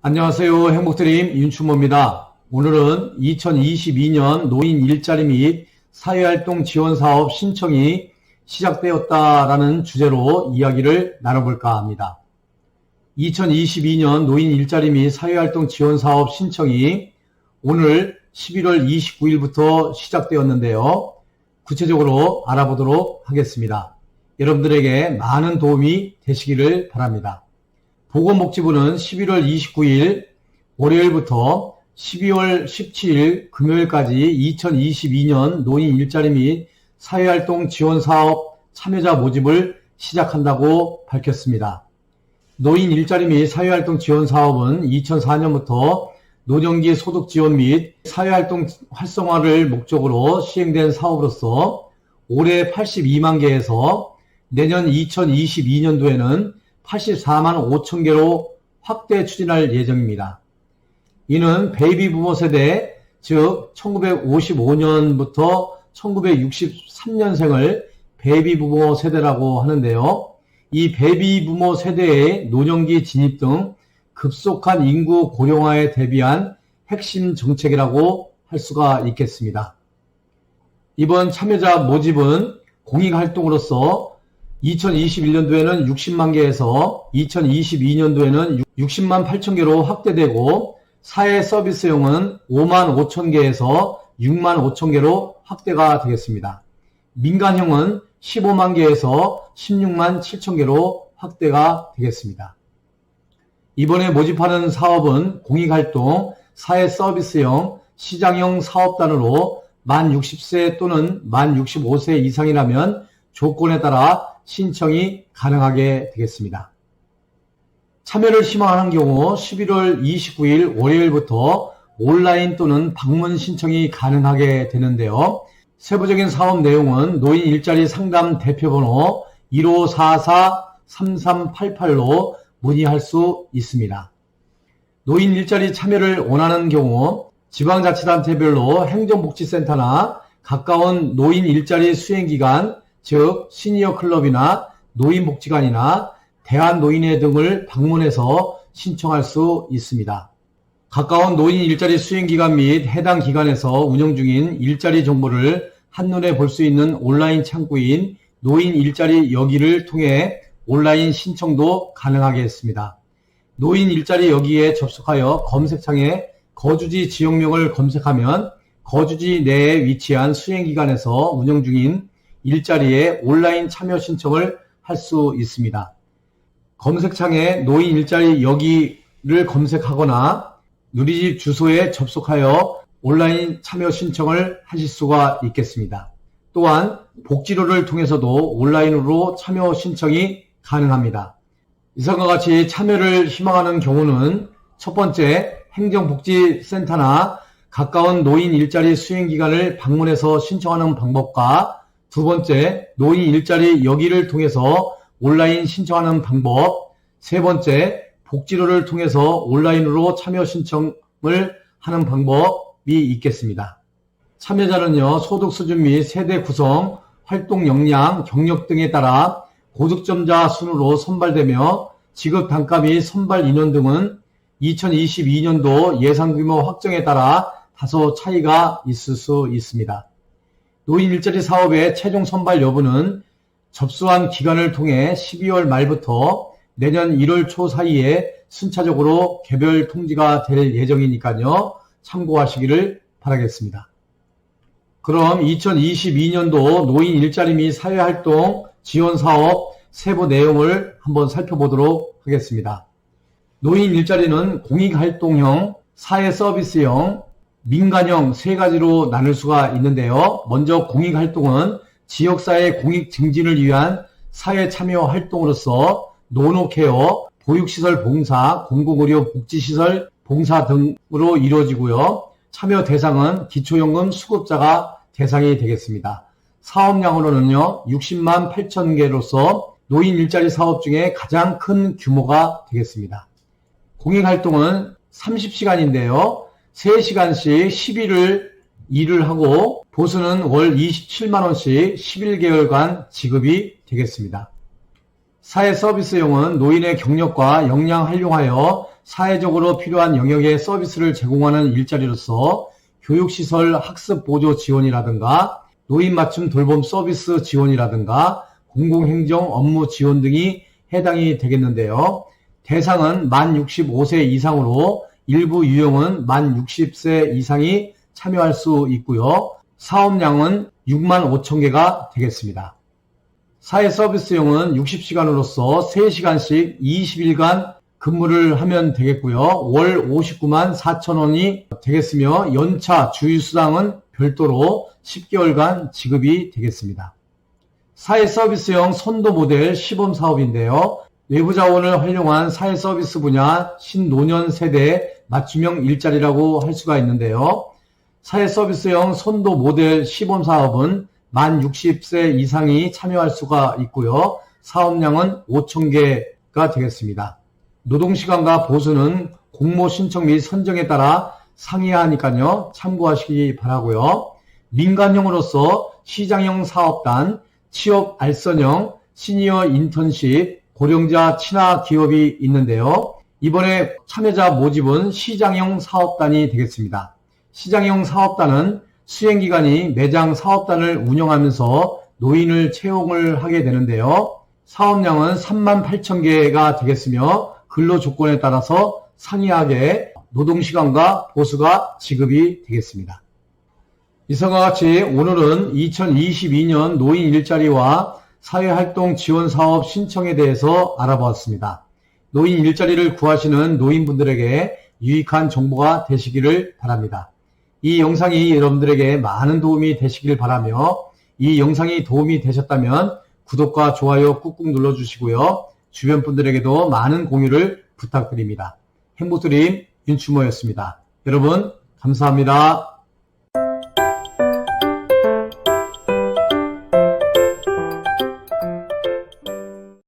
안녕하세요. 행복드림 윤춘모입니다. 오늘은 2022년 노인 일자리 및 사회활동 지원 사업 신청이 시작되었다라는 주제로 이야기를 나눠볼까 합니다. 2022년 노인 일자리 및 사회활동 지원 사업 신청이 오늘 11월 29일부터 시작되었는데요. 구체적으로 알아보도록 하겠습니다. 여러분들에게 많은 도움이 되시기를 바랍니다. 보건복지부는 11월 29일 월요일부터 12월 17일 금요일까지 2022년 노인 일자리 및 사회활동 지원 사업 참여자 모집을 시작한다고 밝혔습니다. 노인 일자리 및 사회활동 지원 사업은 2004년부터 노령기 소득 지원 및 사회활동 활성화를 목적으로 시행된 사업으로서 올해 82만 개에서 내년 2022년도에는 84만 5천 개로 확대 추진할 예정입니다. 이는 베이비 부모 세대, 즉 1955년부터 1963년생을 베이비 부모 세대라고 하는데요. 이 베이비 부모 세대의 노년기 진입 등 급속한 인구 고령화에 대비한 핵심 정책이라고 할 수가 있겠습니다. 이번 참여자 모집은 공익활동으로서 2021년도에는 60만 개에서 2022년도에는 60만 8천 개로 확대되고 사회 서비스용은 5만 5천 개에서 6만 5천 개로 확대가 되겠습니다. 민간형은 15만 개에서 16만 7천 개로 확대가 되겠습니다. 이번에 모집하는 사업은 공익활동, 사회 서비스형, 시장형 사업단으로 만 60세 또는 만 65세 이상이라면 조건에 따라 신청이 가능하게 되겠습니다. 참여를 희망하는 경우 11월 29일 월요일부터 온라인 또는 방문 신청이 가능하게 되는데요. 세부적인 사업 내용은 노인 일자리 상담 대표번호 1544-3388로 문의할 수 있습니다. 노인 일자리 참여를 원하는 경우 지방자치단체별로 행정복지센터나 가까운 노인 일자리 수행기관, 즉 시니어 클럽이나 노인복지관이나 대한노인회 등을 방문해서 신청할 수 있습니다. 가까운 노인 일자리 수행기관 및 해당 기관에서 운영 중인 일자리 정보를 한눈에 볼 수 있는 온라인 창구인 노인 일자리 여기를 통해 온라인 신청도 가능하게 했습니다. 노인 일자리 여기에 접속하여 검색창에 거주지 지역명을 검색하면 거주지 내에 위치한 수행기관에서 운영 중인 일자리에 온라인 참여 신청을 할 수 있습니다. 검색창에 노인 일자리 여기를 검색하거나 누리집 주소에 접속하여 온라인 참여 신청을 하실 수가 있겠습니다. 또한 복지로를 통해서도 온라인으로 참여 신청이 가능합니다. 이상과 같이 참여를 희망하는 경우는 첫 번째 행정복지센터나 가까운 노인 일자리 수행기관을 방문해서 신청하는 방법과 두 번째, 노인 일자리 여기를 통해서 온라인 신청하는 방법. 세 번째, 복지로를 통해서 온라인으로 참여 신청을 하는 방법이 있겠습니다. 참여자는요, 소득 수준 및 세대 구성, 활동 역량, 경력 등에 따라 고득점자 순으로 선발되며 지급 단가 및 선발 인원 등은 2022년도 예상 규모 확정에 따라 다소 차이가 있을 수 있습니다. 노인 일자리 사업의 최종 선발 여부는 접수한 기간을 통해 12월 말부터 내년 1월 초 사이에 순차적으로 개별 통지가 될 예정이니까요. 참고하시기를 바라겠습니다. 그럼 2022년도 노인 일자리 및 사회활동 지원 사업 세부 내용을 한번 살펴보도록 하겠습니다. 노인 일자리는 공익활동형, 사회서비스형, 민간형 세 가지로 나눌 수가 있는데요. 먼저 공익활동은 지역사회 공익 증진을 위한 사회 참여 활동으로서 노노케어, 보육시설 봉사, 공공의료 복지시설 봉사 등으로 이루어지고요. 참여 대상은 기초연금 수급자가 대상이 되겠습니다. 사업량으로는요, 60만 8천 개로서 노인 일자리 사업 중에 가장 큰 규모가 되겠습니다. 공익활동은 30시간인데요. 3시간씩 10일을 일을 하고 보수는 월 27만원씩 11개월간 지급이 되겠습니다. 사회 서비스용은 노인의 경력과 역량 활용하여 사회적으로 필요한 영역의 서비스를 제공하는 일자리로서 교육시설 학습 보조 지원이라든가 노인 맞춤 돌봄 서비스 지원이라든가 공공행정 업무 지원 등이 해당이 되겠는데요. 대상은 만 65세 이상으로 일부 유형은 만 60세 이상이 참여할 수 있고요. 사업량은 6만 5천 개가 되겠습니다. 사회 서비스용은 60시간으로서 3시간씩 20일간 근무를 하면 되겠고요. 월 59만 4천 원이 되겠으며 연차 주휴수당은 별도로 10개월간 지급이 되겠습니다. 사회 서비스형 선도 모델 시범 사업인데요. 외부 자원을 활용한 사회 서비스 분야 신노년 세대 맞춤형 일자리라고 할 수가 있는데요. 사회 서비스형 선도 모델 시범 사업은 만 60세 이상이 참여할 수가 있고요. 사업량은 5천 개가 되겠습니다. 노동시간과 보수는 공모 신청 및 선정에 따라 상이하니까요. 참고하시기 바라고요. 민간형으로서 시장형 사업단, 취업 알선형, 시니어 인턴십, 고령자 친화 기업이 있는데요. 이번에 참여자 모집은 시장형 사업단이 되겠습니다. 시장형 사업단은 수행기간이 매장 사업단을 운영하면서 노인을 채용을 하게 되는데요. 사업량은 3만 8천 개가 되겠으며 근로 조건에 따라서 상이하게 노동시간과 보수가 지급이 되겠습니다. 이상과 같이 오늘은 2022년 노인 일자리와 사회활동 지원 사업 신청에 대해서 알아보았습니다. 노인 일자리를 구하시는 노인분들에게 유익한 정보가 되시기를 바랍니다. 이 영상이 여러분들에게 많은 도움이 되시길 바라며 이 영상이 도움이 되셨다면 구독과 좋아요 꾹꾹 눌러주시고요. 주변 분들에게도 많은 공유를 부탁드립니다. 행복드림 윤추모였습니다. 여러분 감사합니다.